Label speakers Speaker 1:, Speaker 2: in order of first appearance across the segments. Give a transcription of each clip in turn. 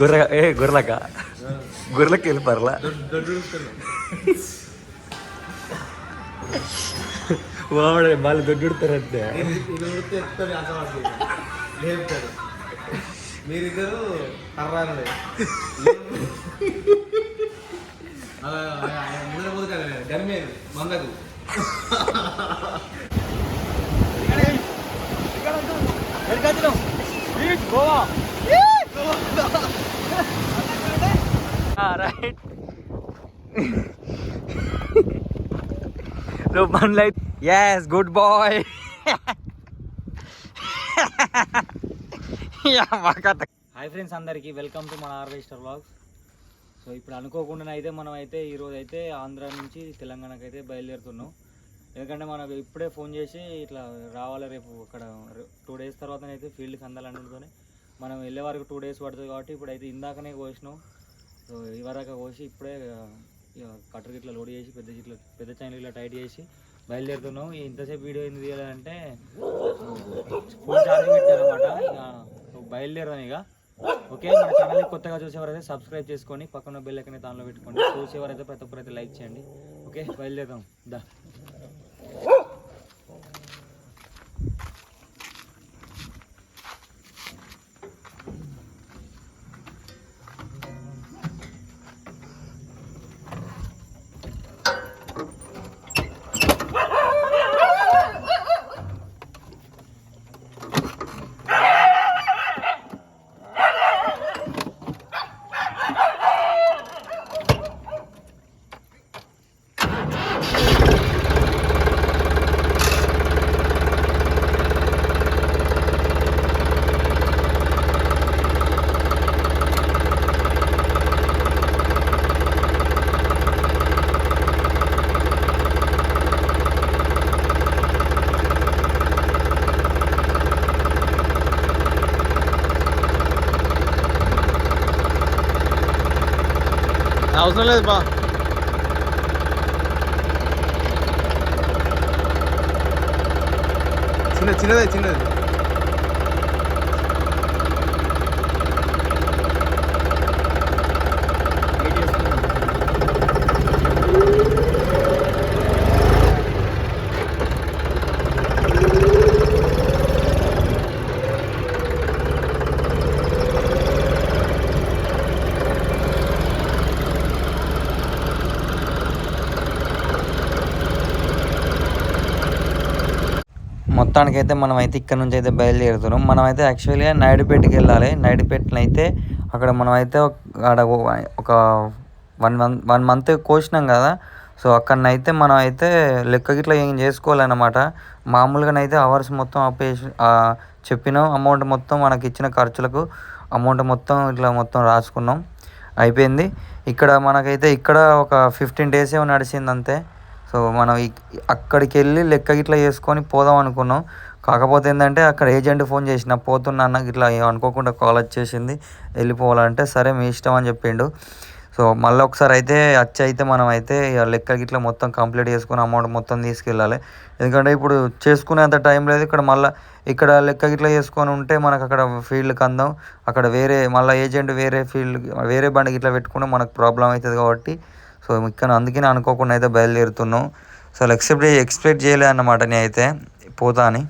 Speaker 1: గొర్రె ఏ గొర్రెలక గొర్రెలకి వెళ్ళి పర్లా వాడు వాళ్ళు
Speaker 2: లేపుతాడు మీరిద్దరు కర్రాలే ముందర ముందు కదా గనిమేరు మందకు.
Speaker 1: Right one light yes good boy hi friends అందరికీ వెల్కమ్ టు మన హార్వెస్టర్ వ్లాగ్స్ సో ఇప్పుడు అనుకోకుండా అయితే మనం అయితే ఈరోజు అయితే ఆంధ్ర నుంచి తెలంగాణకి అయితే బయలుదేరుతున్నాం. ఎందుకంటే మనకు ఇప్పుడే ఫోన్ చేసి ఇట్లా రావాలి రేపు అక్కడ టూ డేస్ తర్వాత అయితే ఫీల్డ్కి అందాలనుకుంటూనే మనం వెళ్ళే వరకు టూ డేస్ పడుతుంది కాబట్టి ఇప్పుడు అయితే ఇందాకనే కోసినాం. సో ఇవరాక కోసి ఇప్పుడే ఇక కట్టర్ గిట్ల లోడ్ చేసి పెద్ద గిట్ల పెద్ద చైన్లు ఇట్లా టైట్ చేసి బయలుదేరుతున్నాం. ఇంతసేపు వీడియో ఎందుకు తీయాలంటే ఫుల్ ఛార్జింగ్ పెట్టారనమాట ఇక బయలుదేరాం ఇక ఓకే మన ఛానల్ కొత్తగా చూసేవారైతే సబ్స్క్రైబ్ చేసుకొని పక్కన బెల్ ఎక్కనే దానిలో పెట్టుకోండి. చూసేవారైతే ప్రతి ఒక్కరైతే లైక్ చేయండి. ఓకే బయలుదేరుదాం. దా.
Speaker 2: అవసరం లేదు బా చిన్న చిన్నదే చిన్నది
Speaker 1: మొత్తానికైతే మనం అయితే ఇక్కడ నుంచి అయితే బయలుదేరుతున్నాం. మనం అయితే యాక్చువల్గా నాయుడుపేటకి వెళ్ళాలి. నాయుడుపేటలో అయితే అక్కడ మనం అయితే ఒక వన్ మంత్ వన్ మంత్ కోసినాం కదా. సో అక్కడనైతే మనం అయితే లెక్క గిట్లా ఏం చేసుకోవాలన్నమాట. మామూలుగానైతే అవర్స్ మొత్తం అప్పేసి చెప్పినాం అమౌంట్ మొత్తం మనకి ఇచ్చిన ఖర్చులకు అమౌంట్ మొత్తం ఇట్లా మొత్తం రాసుకున్నాం. అయిపోయింది. ఇక్కడ మనకైతే ఇక్కడ ఒక ఫిఫ్టీన్ డేస్ ఏమో నడిచింది అంతే సో మనం అక్కడికి వెళ్ళి లెక్క గిట్ల చేసుకొని పోదాం అనుకున్నాం. కాకపోతే ఏంటంటే అక్కడ ఏజెంట్ ఫోన్ చేసిన పోతున్నా ఇట్లా అనుకోకుండా కాల్ వచ్చేసింది వెళ్ళిపోవాలంటే సరే మీ ఇష్టం అని చెప్పిండు. సో మళ్ళీ ఒకసారి అయితే వచ్చి అయితే మనం అయితే ఇక లెక్క గిట్లా మొత్తం కంప్లీట్ చేసుకుని అమౌంట్ మొత్తం తీసుకెళ్ళాలి. ఎందుకంటే ఇప్పుడు చేసుకునేంత టైం లేదు ఇక్కడ మళ్ళీ ఇక్కడ లెక్క గిట్లా చేసుకొని ఉంటే మనకు అక్కడ ఫీల్డ్కి అందాం. అక్కడ వేరే మళ్ళీ ఏజెంట్ వేరే ఫీల్డ్ వేరే బండి గిట్లా పెట్టుకుంటే మనకు ప్రాబ్లం అవుతుంది కాబట్టి సో ఇక్కడ అందుకనే అనుకోకుండా అయితే బయలుదేరుతున్నాం. అసలు ఎక్సెప్ట్ ఎక్స్పెక్ట్ చేయలే అన్నమాట నేను అయితే పోతా అని.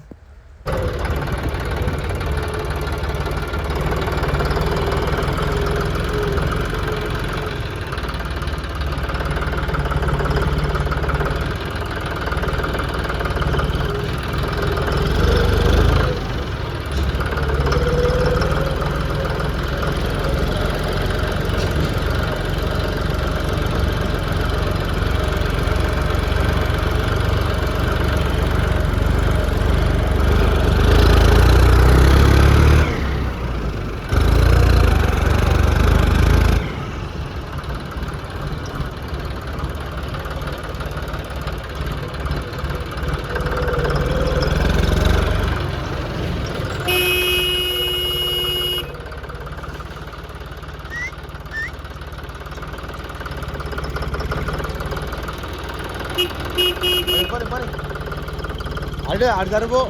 Speaker 2: ఉండే ఆడు జరుగు.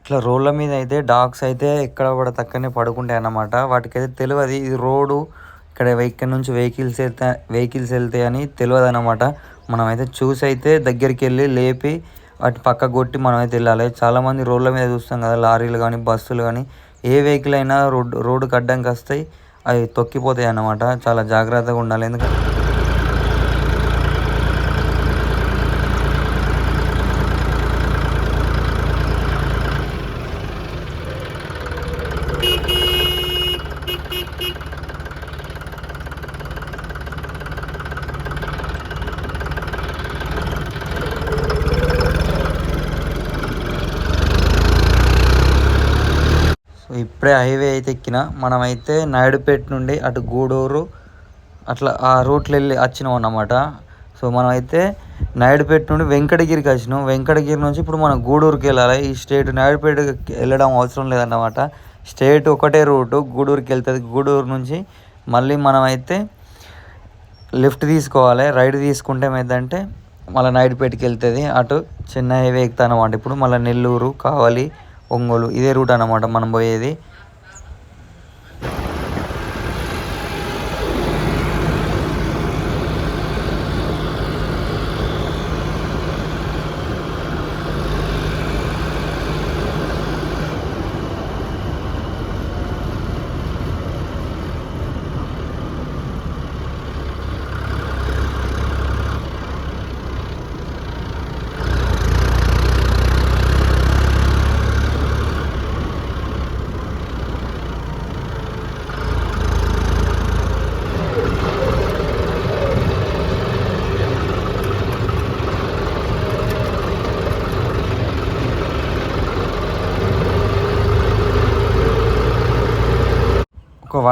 Speaker 1: ఇట్లా రోడ్ల మీద అయితే డాగ్స్ అయితే ఎక్కడ తక్కనే పడుకుంటాయి అన్నమాట. వాటికైతే తెలియదు ఇది రోడ్డు ఇక్కడ ఇక్కడ నుంచి వెహికల్స్ వెళ్తా వెహికల్స్ వెళ్తాయని తెలియదు అన్నమాట మనమైతే చూసి అయితే దగ్గరికి వెళ్ళి లేపి వాటి పక్క కొట్టి మనం అయితే వెళ్ళాలి. చాలామంది రోడ్ల మీద చూస్తాం కదా లారీలు కానీ బస్సులు కానీ ఏ వెహికల్ అయినా రోడ్డు రోడ్డుకి అడ్డంకి వస్తాయి అవి తొక్కిపోతాయి అన్నమాట. చాలా జాగ్రత్తగా ఉండాలి. ఎందుకంటే సో ఇప్పుడే హైవే అయితే ఎక్కిన మనమైతే నాయుడుపేట నుండి అటు గూడూరు అట్లా ఆ రూట్లో వెళ్ళి వచ్చినాం అన్నమాట సో మనమైతే నాయుడుపేట నుండి వెంకటగిరికి వచ్చినాం వెంకటగిరి నుంచి ఇప్పుడు మనం గూడూరుకి వెళ్ళాలి? ఈ స్టేట్ నాయుడుపేటకి వెళ్ళడం అవసరం లేదన్నమాట. స్టేట్ ఒకటే రూటు గూడూరుకి వెళ్తుంది. గూడూరు నుంచి మళ్ళీ మనమైతే లెఫ్ట్ తీసుకోవాలి రైట్ తీసుకుంటే ఏమైందంటే మళ్ళీ నాయుడుపేటకి వెళ్తుంది. అటు చెన్నై హైవే ఎక్కుతా అనమాట ఇప్పుడు మళ్ళీ నెల్లూరు కావలి ఒంగోలు ఇదే రూట్ అన్నమాట మనం పోయేది.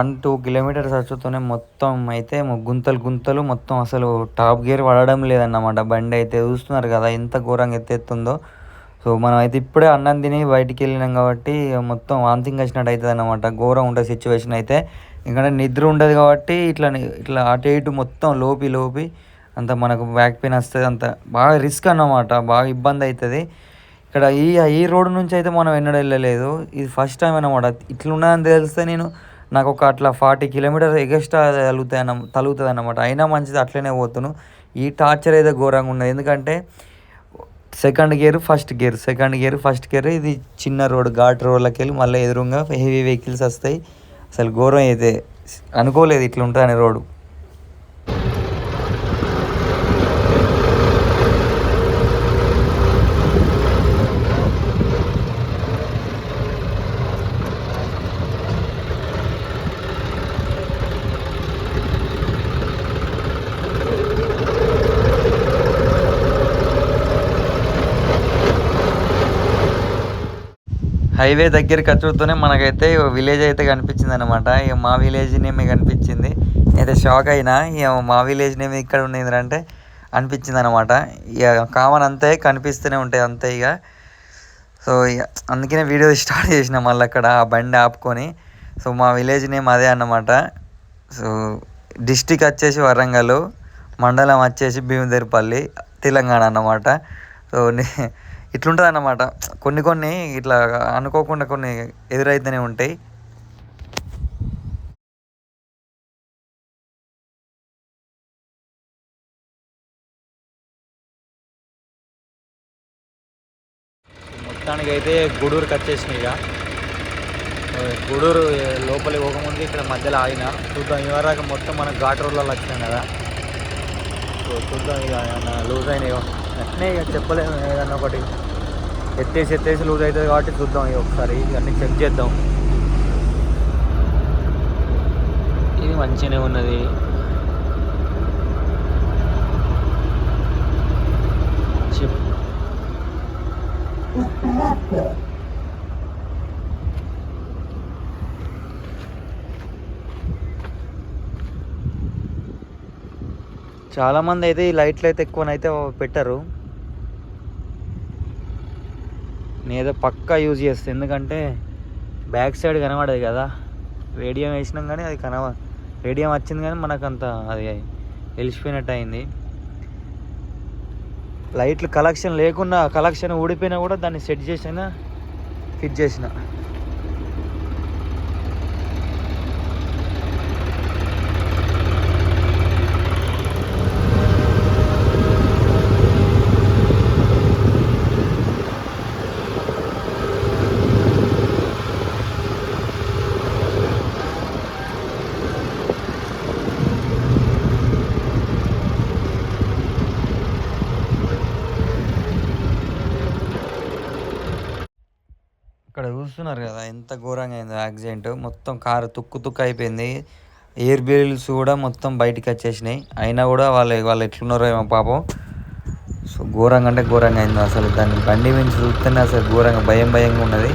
Speaker 1: వన్ టూ కిలోమీటర్స్ వచ్చుతూనే మొత్తం అయితే గుంతలు గుంతలు మొత్తం అసలు టాప్ గేర్ పడడం లేదన్నమాట. బండి అయితే చూస్తున్నారు కదా ఎంత ఘోరంగా ఎత్తేస్తుందో. సో మనం అయితే ఇప్పుడే అన్నం తిని బయటికి వెళ్ళినాం కాబట్టి మొత్తం వాంతింగ్ వచ్చినట్టు అవుతుంది అన్నమాట. ఘోరం ఉంటుంది సిచ్యువేషన్ అయితే. ఎందుకంటే నిద్ర ఉండదు కాబట్టి ఇట్లా ఇట్లా అటు ఇటు మొత్తం లోపి లోపి అంత మనకు బ్యాక్ పెయిన్ వస్తుంది. అంత బాగా రిస్క్ అన్నమాట. బాగా ఇబ్బంది అవుతుంది. ఇక్కడ ఈ ఈ రోడ్డు నుంచి అయితే మనం ఎన్నడూ వెళ్ళలేదు. ఇది ఫస్ట్ టైం అనమాట ఇట్లున్నదని తెలిస్తే నేను నాకు ఒక అట్లా ఫార్టీ కిలోమీటర్స్ ఎగస్ట్రా తగులుతాయి అన్న తగులుతుంది అన్నమాట. అయినా మంచిది అట్లనే పోతున్నాను ఈ టార్చర్ అయితే ఘోరంగా ఉన్నది. ఎందుకంటే second gear first gear second gear first gear ఇది చిన్న రోడ్ ఘాట్ రోడ్లకి వెళ్ళి మళ్ళీ ఎదురుగా హెవీ వెహికల్స్ వస్తాయి. అసలు ఘోరం అయితే. అనుకోలేదు ఇట్లా ఉంటుందని రోడ్డు. హైవే దగ్గరికి వచ్చుతూనే మనకైతే విలేజ్ అయితే కనిపించింది అనమాట ఇక మా విలేజ్ నేమే కనిపించింది. అయితే షాక్ అయినా ఇక మా విలేజ్ నేమ్ ఇక్కడ ఉండేది అంటే అనిపించింది అనమాట ఇక కామన్ అంతే కనిపిస్తూనే ఉంటాయి అంతే ఇక సో ఇక అందుకనే వీడియో స్టార్ట్ చేసిన మళ్ళీ అక్కడ ఆ బండి ఆపుకొని. సో మా విలేజ్ నేమ్ అదే అన్నమాట. సో డిస్టిక్ వచ్చేసి వరంగల్ మండలం వచ్చేసి భీమదేరిపల్లి తెలంగాణ అన్నమాట. సో నే- ఇట్లుంటుంది అన్నమాట కొన్ని కొన్ని ఇట్లా అనుకోకుండా కొన్ని ఎదురైతేనే ఉంటాయి. మొత్తానికి అయితే గూడూరుకి వచ్చేసినాయి ఇక. గూడూరు లోపలికి పోకముందు ఇక్కడ మధ్యలో ఆగిన. చూద్దాం ఇవరాక మొత్తం మనం ఘాట్ రోడ్లలో వచ్చినాం కదా. చూద్దాం ఇక లూజ్ అయినాయో. అట్నే ఇక చెప్పలేము ఏదన్నా ఒకటి. ఎత్తేసి ఎత్తేసి లూజ్ అవుతుంది కాబట్టి చూద్దాం ఇక ఒకసారి. ఇవన్నీ చెక్ చేద్దాం. ఇది మంచిగానే ఉన్నది. చెప్ చాలామంది అయితే ఈ లైట్లు అయితే ఎక్కువనైతే పెట్టరు. నేనేదో పక్కా యూజ్ చేస్తాను ఎందుకంటే బ్యాక్ సైడ్ కనబడదు కదా. రేడియం వేసినాం కానీ అది కనబ రేడియం వచ్చింది కానీ మనకు అంత అది వెలిసిపోయినట్టు అయింది లైట్లు కలెక్షన్ లేకున్నా కలెక్షన్ ఊడిపోయినా కూడా దాన్ని సెట్ చేసిన ఫిట్ చేసిన ఇక్కడ అంత ఘోరంగా అయిందో యాక్సిడెంట్. మొత్తం కారు తుక్కు తుక్కు అయిపోయింది. ఎయిర్ బెల్ట్స్ కూడా మొత్తం బయటికి వచ్చేసినాయి. అయినా కూడా వాళ్ళు వాళ్ళు ఎట్లున్నారో ఏమో పాపం. సో ఘోరంగా అంటే ఘోరంగా అయింది అసలు. దాన్ని బండి మీద చూస్తేనే అసలు ఘోరంగా భయం భయంగా ఉన్నది.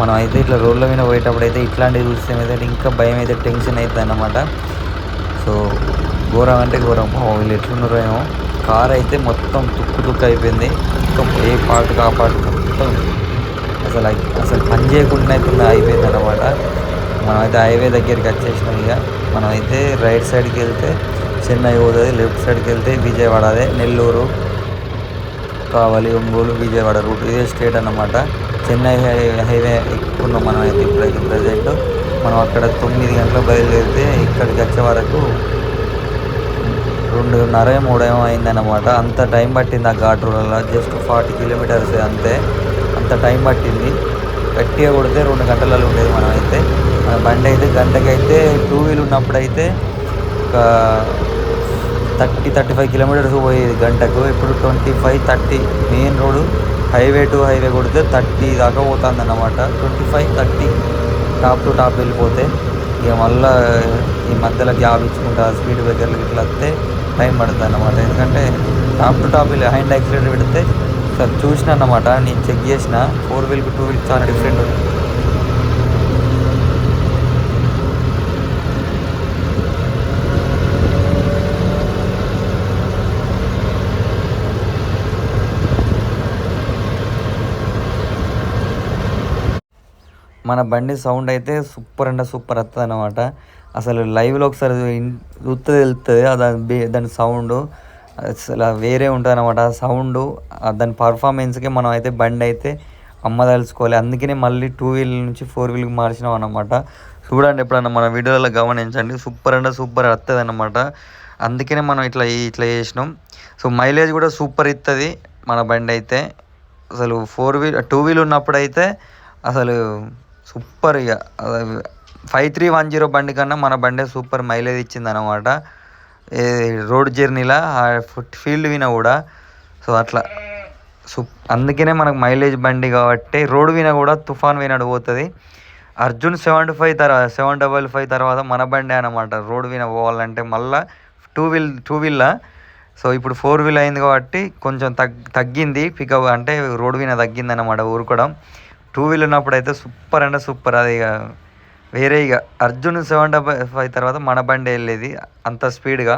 Speaker 1: మనం అయితే ఇట్లా రోడ్ల మీద పోయేటప్పుడు అయితే ఇట్లాంటివి చూస్తే అయితే ఇంకా భయం అయితే టెన్షన్ అవుతుంది అన్నమాట. సో ఘోరం అంటే ఘోరం. వీళ్ళు ఎట్లున్నారో ఏమో. కార్ అయితే మొత్తం తుక్కు తుక్కు అయిపోయింది. మొత్తం ఏ పాటు ఆ పార్ట్ మొత్తం అసలు అసలు పని చేయకుండా అయితే అయిపోయింది అనమాట మనమైతే హైవే దగ్గరికి వచ్చేసినాం ఇక. మనమైతే రైట్ సైడ్కి వెళ్తే చెన్నై పోతుంది లెఫ్ట్ సైడ్కి వెళ్తే విజయవాడ అదే నెల్లూరు కావాలి ఒంగోలు విజయవాడ రూట్ ఇదే స్టేట్ అన్నమాట. చెన్నై హై- హైవే ఎక్కున్నాం మనం అయితే ఇప్పుడైతే ప్రజెంట్ మనం అక్కడ తొమ్మిది గంటలకు బయలుదేరితే ఇక్కడికి వచ్చే వరకు రెండున్నర మూడేమో అయిందన్నమాట. అంత టైం పట్టింది ఆ ఘాట్ రోడ్లలో జస్ట్ ఫార్టీ కిలోమీటర్స్ అంతే. అంత టైం పట్టింది. గట్టిగా కొడితే రెండు గంటలలో ఉండేది మనం అయితే మన బండి అయితే గంటకైతే టూ వీల్ ఉన్నప్పుడు అయితే ఒక థర్టీ థర్టీ ఫైవ్ కిలోమీటర్స్ పోయేది గంటకు. ఇప్పుడు twenty five thirty main road highway to highway కొడితే థర్టీ దాకా పోతుంది అన్నమాట twenty five thirty top to top వెళ్ళిపోతే ఇక మళ్ళా ఈ మధ్యలో గ్యాప్ ఇచ్చుకుంటా స్పీడ్ బ్రేకర్లు ఇట్లా వస్తే టైం పడుతుంది అన్నమాట ఎందుకంటే టాప్ టు టాప్ వెళ్ళి హ్యాండ్ యాక్సిడెంట్ పెడితే సార్ చూసిన అన్నమాట. నేను చెక్ చేసిన. ఫోర్ వీల్కి టూ వీల్ చాలా డిఫరెంట్ ఉంది. మన బండి సౌండ్ అయితే సూపర్ అంటే సూపర్ వస్తుంది అనమాట అసలు లైవ్లో ఒకసారి ఇన్- చూస్తే తెలుస్తుంది దాని బే- దాని సౌండ్ అసలు వేరే ఉంటుంది అనమాట ఆ సౌండ్ దాని పర్ఫార్మెన్స్కి మనం అయితే బండి అయితే అమ్మదలుచుకోవాలి అందుకనే మళ్ళీ టూ వీల్ నుంచి ఫోర్ వీల్కి మార్చినాం అనమాట చూడండి ఎప్పుడన్నా మన వీడియోలో గమనించండి. సూపర్ అంటే సూపర్ వస్తుంది అనమాట అందుకనే మనం ఇట్లా ఇట్లా చేసినాం. సో మైలేజ్ కూడా సూపర్ ఇస్తుంది మన బండి అయితే. అసలు ఫోర్ వీల్ టూ వీల్ ఉన్నప్పుడు అయితే అసలు సూపర్ ఇక ఫైవ్ త్రీ వన్ జీరో బండి కన్నా మన బండే సూపర్ మైలేజ్ ఇచ్చింది అనమాట రోడ్ జర్నీలా ఫీల్డ్ విన కూడా. సో అట్లా. సో అందుకనే మనకు మైలేజ్ బండి కాబట్టి రోడ్ విన కూడా తుఫాన్ వినడు పోతుంది. అర్జున్ సెవెంటీ ఫైవ్ తర్వాత సెవెన్ డబల్ ఫైవ్ తర్వాత మన బండి అనమాట రోడ్ విన పోవాలంటే మళ్ళా టూ వీల్ టూ వీల్లా. సో ఇప్పుడు ఫోర్ వీల్ అయింది కాబట్టి కొంచెం తగ్ తగ్గింది. పికప్ అంటే రోడ్ విన తగ్గింది అనమాట ఊరుకోవడం. టూ వీల్ ఉన్నప్పుడు అయితే సూపర్ అంటే సూపర్. అది ఇక వేరే ఇక అర్జున్ సెవెన్ డబల్ ఫైవ్ తర్వాత మన బండి వెళ్ళేది అంత స్పీడ్గా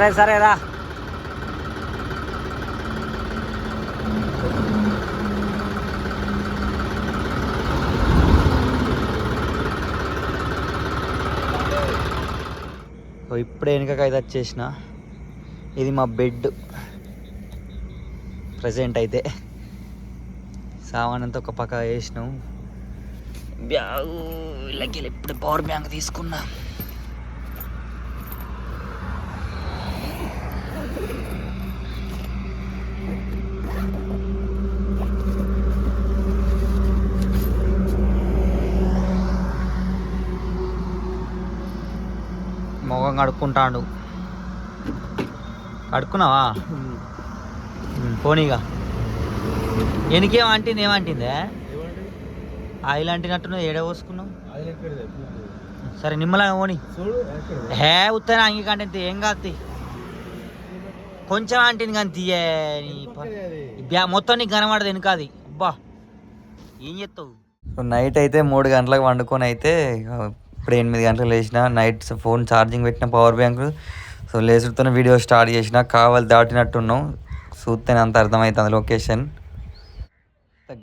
Speaker 3: సరే సరే రా.
Speaker 1: ఇప్పుడే వెనుకకి అయితే వచ్చేసిన. ఇది మా బెడ్. ప్రజెంట్ అయితే. సామాన్ అంతా ఒక పక్క వేసినాం. బ్యాగ్ ఇళ్ళకి ఇప్పుడు పవర్ బ్యాంక్ తీసుకున్నా. మొగం కడుక్కుంటాడు. కడుక్కున్నావా? పోనీగా. ఎనికేం అంటింది ఏమంటిందే? ఆయిల్ అంటినట్టు ఏడ పోసుకున్నావు?
Speaker 3: సరే నిమ్మలంగా పోని.
Speaker 2: చూడు
Speaker 3: హే ఉత్తరా అంగీకంటే ఏం కాదు కొంచెం అంటింది కానీ తీయే మొత్తం నీకు కనబడదు వెనుకాది. అబ్బా ఏం చెప్తావు
Speaker 1: సో నైట్ అయితే మూడు గంటలకు వండుకొని అయితే ఇప్పుడు ఎనిమిది గంటలు లేచిన నైట్ ఫోన్ ఛార్జింగ్ పెట్టిన పవర్ బ్యాంక్. సో లేచుడుతోనే వీడియో స్టార్ట్ చేసిన కావాలి దాటినట్టున్నాం. చూస్తేనే అంత అర్థమవుతుంది లొకేషన్.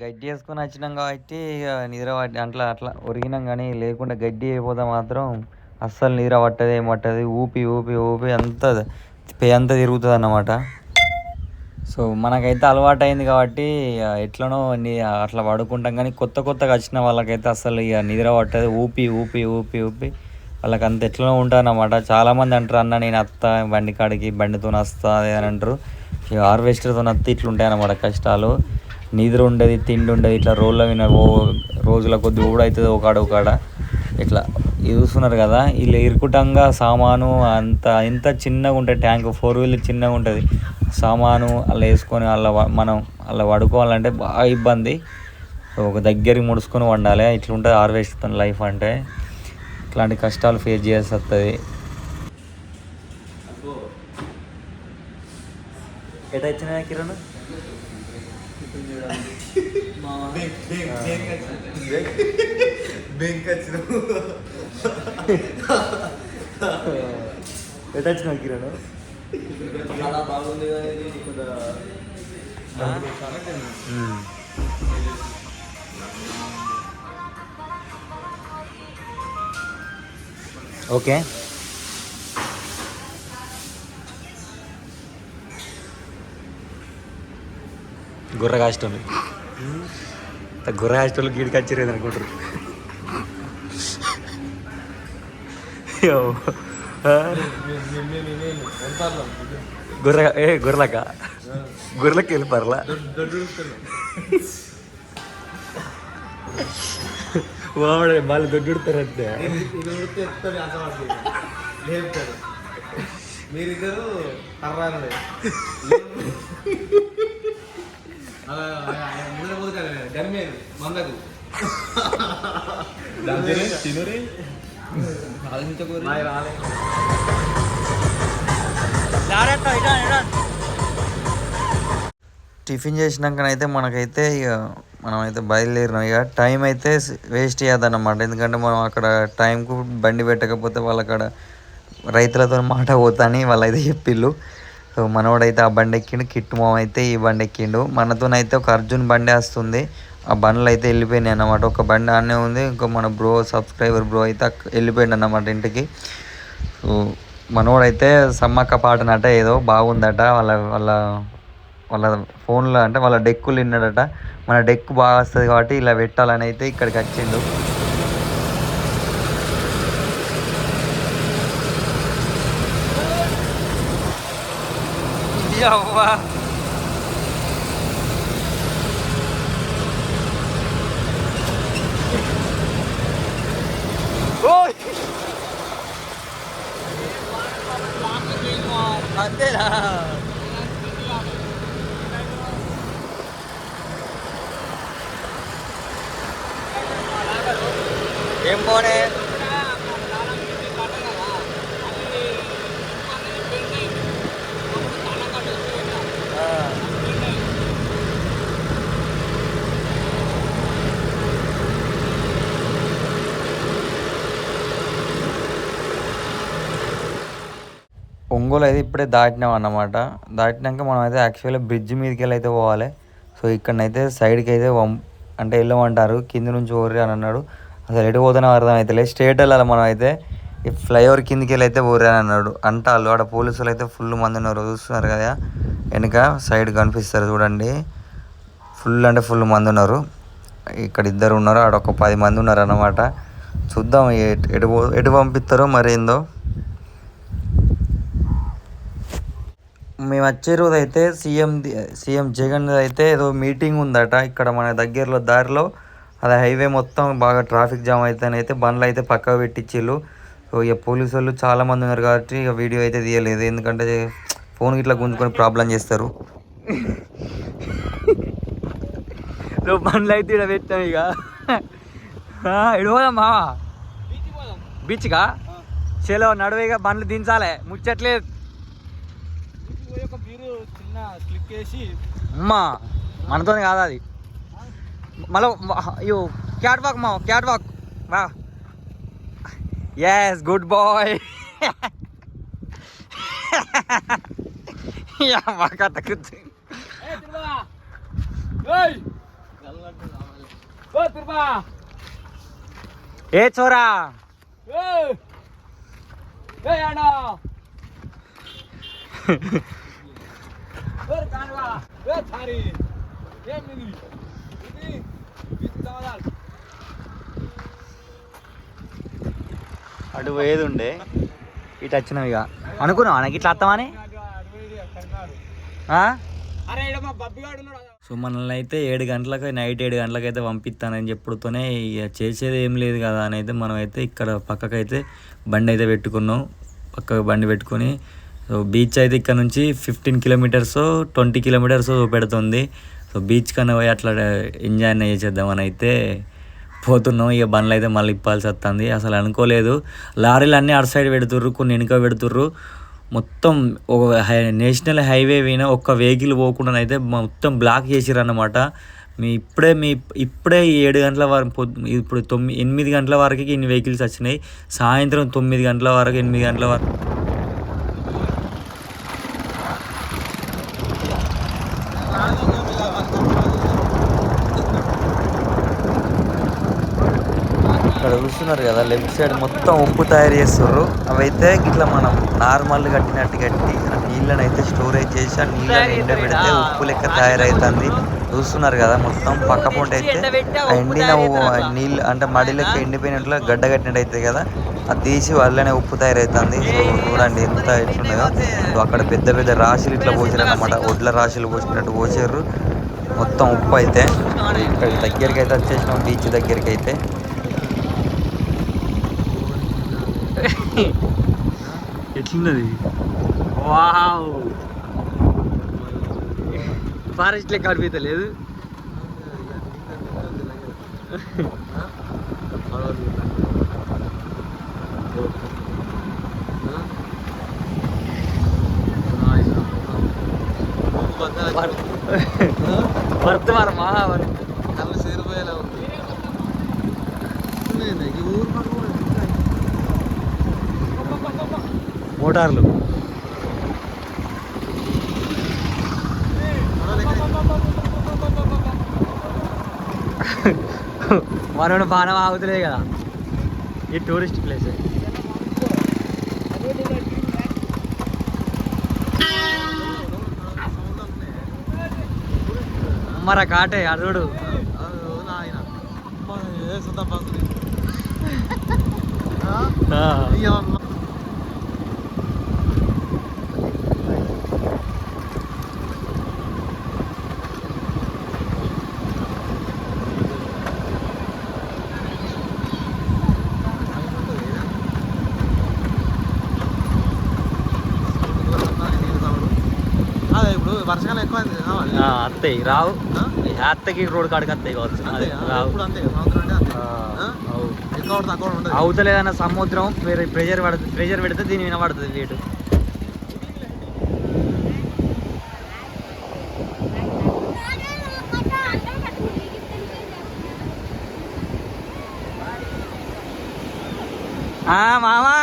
Speaker 1: గడ్డి వేసుకొని వచ్చినాం కాబట్టి ఇక నిద్ర అట్లా అట్లా ఒరిగినాం కానీ లేకుండా గడ్డి అయిపోతే మాత్రం అస్సలు నిద్ర పట్టదు ఏం పట్టదు. ఊపి ఊపి ఊపి అంతా పే అంతా తిరుగుతుంది అన్నమాట సో మనకైతే అలవాటు అయింది కాబట్టి ఎట్లనో అట్లా పడుకుంటాం. కానీ కొత్త కొత్తగా వచ్చిన వాళ్ళకైతే అసలు ఇక నిద్ర పట్టదు. ఊపి ఊపి ఊపి ఊపి. వాళ్ళకి అంత ఎట్లనో ఉంటారన్నమాట. చాలామంది అంటారు అన్న నేను అత్త బండి కాడికి బండితో వస్తా అని అంటారు. ఇక హార్వెస్టర్తో వస్తే ఇట్లుంటాయి అన్నమాట కష్టాలు. నిద్ర ఉండేది తిండి ఉండేది ఇట్లా రోడ్ల విన ఓ రోజుల కొద్ది ఊడ అవుతుంది ఒకడ ఒకడ ఇట్లా చూస్తున్నారు కదా వీళ్ళు ఇరుకుటంగా సామాను అంత ఇంత చిన్నగా ఉంటుంది ట్యాంక్ ఫోర్ వీలర్ చిన్నగా ఉంటుంది. సామాను అలా వేసుకొని అలా మనం అలా పడుకోవాలంటే బాగా ఇబ్బంది. ఒక దగ్గరికి ముడుచుకొని వండాలి. ఇట్లా ఉంటుంది హార్వెస్ట్ లైఫ్ అంటే. ఇట్లాంటి కష్టాలు ఫేస్ చేయాల్సి వస్తుంది. ఎట వచ్చినాయా కిరణ్?
Speaker 2: బెంక్ వచ్చిన
Speaker 1: ఎట వచ్చిన కిరణ్
Speaker 2: చాలా బాగుంది కానీ ఇది కొద్దిగా
Speaker 1: ఓకే గుర్ర కాస్టోళ్ళు గుర్ర కాస్టోళ్ళు గీడికి అనుకుంటారు. గుర్ర ఏ గుర్రలక? గుర్రలకి వెళ్ళి పర్లా. వాడు వాళ్ళు దొడ్డుతారంటే
Speaker 2: ఇది ముందర పోతాడు గనిమేరు మందకు
Speaker 1: టిఫిన్ చేసినాకనైతే మనకైతే ఇక మనమైతే బయలుదేరినాం. ఇక టైం అయితే వేస్ట్ చేయదన్నమాట ఎందుకంటే మనం అక్కడ టైంకు బండి పెట్టకపోతే వాళ్ళక్కడ రైతులతో మాట పోతాని వాళ్ళైతే చెప్పిళ్ళు. సో మనోడైతే ఆ బండి ఎక్కిండు కిట్టు మామ అయితే ఈ బండి ఎక్కిండు. మనతోనైతే ఒక అర్జున్ బండి వస్తుంది. ఆ బండ్లు అయితే వెళ్ళిపోయినాయి అన్నమాట. ఒక బండి ఆనే ఉంది. ఇంకో మన బ్రో సబ్స్క్రైబర్ బ్రో అయితే వెళ్ళిపోయాడు వెళ్ళిపోయిండు అన్నమాట ఇంటికి. సో మనోడైతే సమ్మక్క పాటనట ఏదో బాగుందట. వాళ్ళ వాళ్ళ వాళ్ళ ఫోన్లో అంటే వాళ్ళ డెక్కులు విన్నాడట. మన డెక్ బాగా వస్తుంది కాబట్టి ఇలా పెట్టాలని అయితే ఇక్కడికి వచ్చిండు. అంతేనా ఇప్పుడే దాటినాం అన్నమాట. దాటినాక మనం అయితే యాక్చువల్గా బ్రిడ్జ్ మీదకి వెళ్ళి అయితే పోవాలి. సో ఇక్కడనైతే సైడ్కి అయితే అంటే వెళ్ళమంటారు. కింద నుంచి ఓర్రి అని అన్నాడు. అసలు ఎటు పోతున్నా అర్థం అయితే స్ట్రేట్ వెళ్ళాలి మనం అయితే ఈ ఫ్లైఓవర్ కిందికి వెళ్ళి అయితే ఓర్రి అని అన్నాడు. అంటారు ఆడ పోలీసులు అయితే ఫుల్ మంది ఉన్నారు. చూస్తున్నారు కదా. వెనుక సైడ్ కనిపిస్తారు చూడండి. ఫుల్ అంటే ఫుల్ మంది ఉన్నారు. ఇక్కడ ఇద్దరు ఉన్నారు. ఆడ ఒక పది మంది ఉన్నారు అన్నమాట చూద్దాం ఎటు ఎటు పో- ఎటు పంపిస్తారో మరి మేము వచ్చే రోజు అయితే సీఎం సీఎం జగన్ అయితే ఏదో మీటింగ్ ఉందట ఇక్కడ మన దగ్గరలో దారిలో. అది హైవే మొత్తం బాగా ట్రాఫిక్ జామ్ అయితే బండ్లు అయితే పక్కకు పెట్టించిళ్ళు సో ఇక పోలీసు వాళ్ళు చాలా మంది ఉన్నారు కాబట్టి ఇక వీడియో అయితే తీయలేదు. ఎందుకంటే ఫోన్ ఇట్లా గుంజుకొని ప్రాబ్లం చేస్తారు. బండ్లు అయితే ఇక్కడ పెట్టాం ఇక. ఎడిపోదాం మావా?
Speaker 3: బీచ్గా చేలో నడువేగా బండ్లు దించాలే. ముచ్చట్లేదు.
Speaker 2: ఒక బీరు చిన్న క్లిక్ వేసి
Speaker 3: అమ్మా మనతో కాదు అది? మళ్ళీ అయ్యో క్యాట్ వాక్ మా క్యాట్ వాక్ వా ఎస్ గుడ్ బాయ్ కథ కుర్చీ ఏ చోరా? అటు పోయేది ఉండే ఇటు వచ్చినావు ఇక. అనుకున్నావు నాకు ఇట్లా వస్తామని
Speaker 1: సో మనల్ని అయితే ఏడు గంటలకు నైట్ ఏడు గంటలకు అయితే పంపిస్తానని చెప్పుడుతోనే ఇక చేసేది ఏం లేదు కదా అని అయితే మనం అయితే ఇక్కడ పక్కకైతే బండి అయితే పెట్టుకున్నాం. పక్కకు బండి పెట్టుకొని సో బీచ్ అయితే ఇక్కడ నుంచి ఫిఫ్టీన్ కిలోమీటర్స్ ట్వంటీ కిలోమీటర్స్ పెడుతుంది. సో బీచ్ కన్నా పోయి అట్లా ఎంజాయ్ చేసేద్దామని అయితే పోతున్నాం. ఇక బండ్లు అయితే మళ్ళీ ఇప్పాల్సి వస్తుంది. అసలు అనుకోలేదు. లారీలు అన్నీ అటు సైడ్ పెడుతుర్రు కొన్ని వెనుక పెడుతుర్రు. మొత్తం ఒక హై నేషనల్ హైవే పోయిన ఒక్క వెహికల్ పోకుండా అయితే మొత్తం బ్లాక్ చేసిర్రు అన్నమాట మీ ఇప్పుడే మీ ఇప్పుడే ఏడు గంటల వరకు ఇప్పుడు తొమ్మిది ఎనిమిది గంటల వరకు ఇన్ని వెహికల్స్ వచ్చినాయి. సాయంత్రం తొమ్మిది గంటల వరకు ఎనిమిది గంటల వరకు ఇక్కడ చూస్తున్నారు కదా లెఫ్ట్ సైడ్ మొత్తం ఉప్పు తయారు చేస్తుర్రు. అవైతే ఇట్లా మనం నార్మల్ కట్టినట్టు కట్టి ఆ నీళ్ళని అయితే స్టోరేజ్ చేసి ఆ నీళ్ళని ఎండబెడితే ఉప్పు లెక్క తయారైతుంది. చూస్తున్నారు. కదా మొత్తం పక్క పొంట అయితే ఆ ఎండిన నీళ్ళు అంటే మడి లెక్క ఎండిపోయినట్లు గడ్డ కట్టినట్టు అవుతుంది కదా అది తీసి వాళ్ళనే ఉప్పు తయారైతుంది. సో చూడండి ఎంత ఎట్లున్నదో సో అక్కడ పెద్ద పెద్ద రాశులు ఇట్లా పోసారు అనమాట ఒడ్ల రాశులు పోసినట్టు పోసారు మొత్తం ఉప్పు అయితే. ఇక్కడ దగ్గరికి అయితే వచ్చేసినాం బీచ్ దగ్గరికి అయితే
Speaker 3: ఎట్లున్నది? వావ్! ఫారెస్ట్ లెక్క అనిపించలేదు వర్తమానమా
Speaker 2: కళ్ళు చేరిపోయేలా ఉంది ఈ ఊరు పక్కన
Speaker 3: మోటార్లు. మనోడు బాణం ఆగుతలేదు కదా. ఈ టూరిస్ట్ ప్లేస్. అమ్మరా కాటే అడుగుడు
Speaker 2: ఆయన ఏ సొంత బస్సు అదే ఇప్పుడు వర్షాకాలం ఎక్కువ అయింది కావాలి
Speaker 3: అత్తయ్య రావు. అత్తకి రోడ్ కాడికి అత్తయ్య కావచ్చు. రావు. అవతలేదన్న సముద్రం వేరే ప్రెషర్ పడుతుంది ప్రెషర్ పెడితే దీని వినబడుతుంది వేటు ఆ మామా.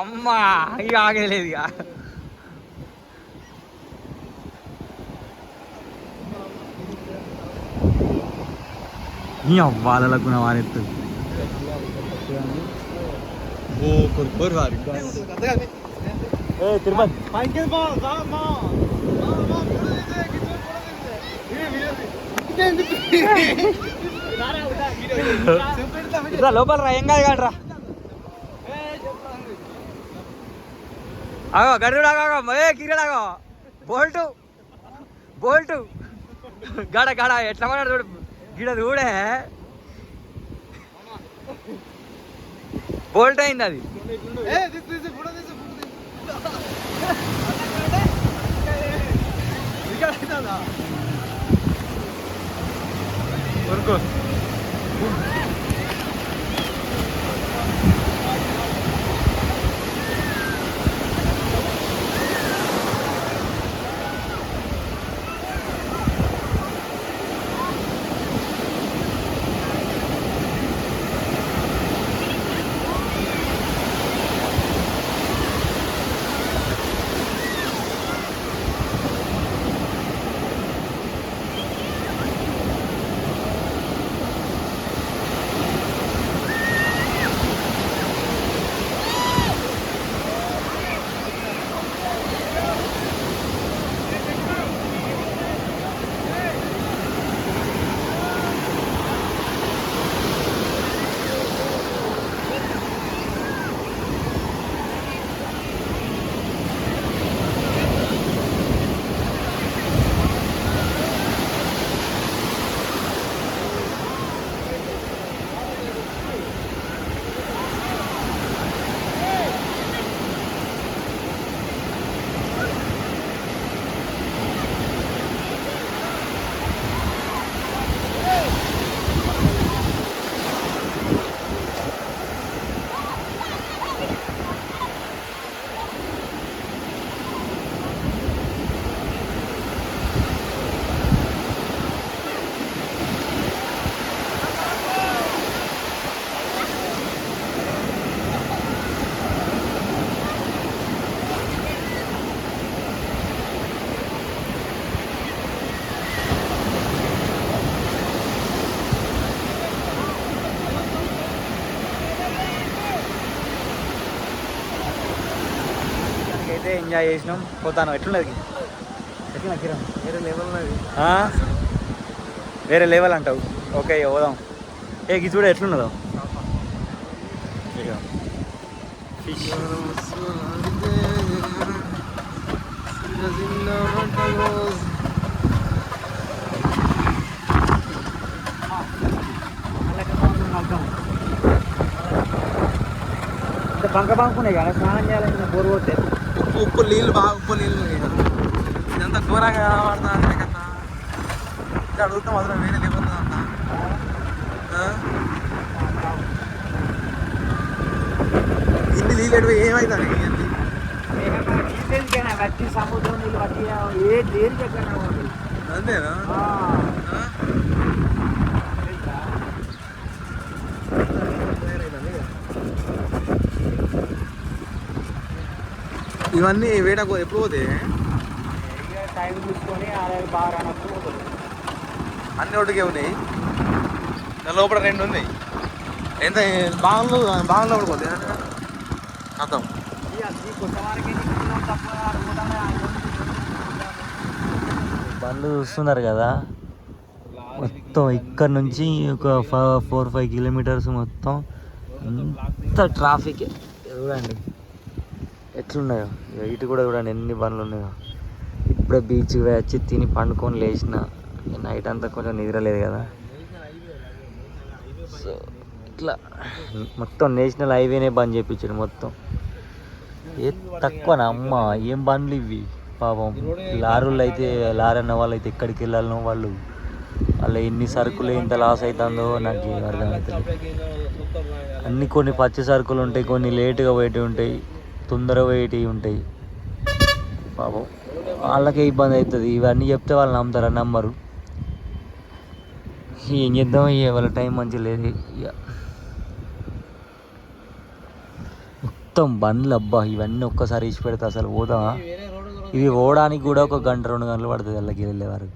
Speaker 3: అమ్మా ఇక ఆగలేదు ఇక. నీ అవ్వాలకు నా వారెత్తు.
Speaker 2: ఓ కొరుకోరు వారి.
Speaker 3: ఏ తిరుపతి.
Speaker 2: పైకి బా బా బా
Speaker 3: ఇట్లా లోపల రా ఏం కాదు కాదు రా. ఆగో గడుడు ఆగో ఏ కిరీడాగో బోల్టు. బోల్టు. గడ గడ ఎట్లా పడాడు చూడు. గిడ చూడే బోల్ట్ అయింది అది.
Speaker 2: కొరుకో
Speaker 1: ఎంజాయ్ చేసినాం. పోతాను. ఎట్లున్నది? కిరణ్?
Speaker 2: వేరే లెవెల్?
Speaker 1: వేరే లెవెల్ అంటావు. ఓకే పోదాం. ఏ ఇది చూడ ఎట్లున్నదో. ఫిష్ బంక బంకున్నాయి కదా స్నానం చేయాలంటే బోరు కొట్టే
Speaker 2: ఉప్పు ఉప్పు నీళ్ళు బాగా ఉప్పు నీళ్ళు. ఇదంతా ఘోరంగా కనబడుతుంది అంటే కదా ఇది అడుగుతాం అసలు వేరే లెవెల్ అంత. ఇన్ని నీళ్ళు ఏమైందండి ఇవన్నీ?
Speaker 1: సముద్రం నీళ్ళు ఏ ఎక్కడ
Speaker 2: అంతేనా ఆ? ఇవన్నీ వేటకు ఎప్పుడు పోతాయి?
Speaker 1: టైం చూసుకొని బాగా
Speaker 2: అన్ని ఒకటికే ఉన్నాయి? లోపల రెండు ఉన్నాయి. ఎంత బాగా బాగా లోపల పోతాయి? అర్థం.
Speaker 1: బండ్లు చూస్తున్నారు కదా. మొత్తం ఇక్కడ నుంచి ఒక ఫోర్ ఫైవ్ కిలోమీటర్స్ మొత్తం. అంత ట్రాఫిక్? చూడండి. ఎట్లున్నాయో ఇక ఇటు కూడా చూడండి ఎన్ని బండ్లు ఉన్నాయో ఇప్పుడే బీచ్ వచ్చి తిని పండుకొని లేచిన. నైట్ అంతా కొంచెం నిద్రలేదు కదా. సో ఇట్లా మొత్తం నేషనల్ హైవేనే బంద్ చేయించాడు మొత్తం. ఏ తక్కువనా? అమ్మ ఏం బండ్లు ఇవి? పాపం లారీలు అయితే లారీ అన్న వాళ్ళు అయితే ఎక్కడికి వెళ్ళాలనో వాళ్ళు. వాళ్ళ ఎన్ని సరుకులు ఎంత లాస్ అవుతుందో నాకు అర్థమవుతుంది అన్ని కొన్ని పచ్చి సరుకులు ఉంటాయి కొన్ని లేటుగా పోయేటివి ఉంటాయి. తొందరగా పోయేటివి ఉంటాయి. పాపం వాళ్ళకే ఇబ్బంది అవుతుంది. ఇవన్నీ చెప్తే వాళ్ళు నమ్ముతారా? నమ్మరు. ఏం చేద్దాం ఇక? వాళ్ళ టైం మంచిగా లేదు ఇక. మొత్తం బండ్లు అబ్బా ఇవన్నీ ఒక్కసారి ఇచ్చి పెడితే అసలు పోదామా ఇవి పోవడానికి కూడా ఒక గంట రెండు గంటలు పడుతుంది వాళ్ళకి వెళ్ళే వరకు.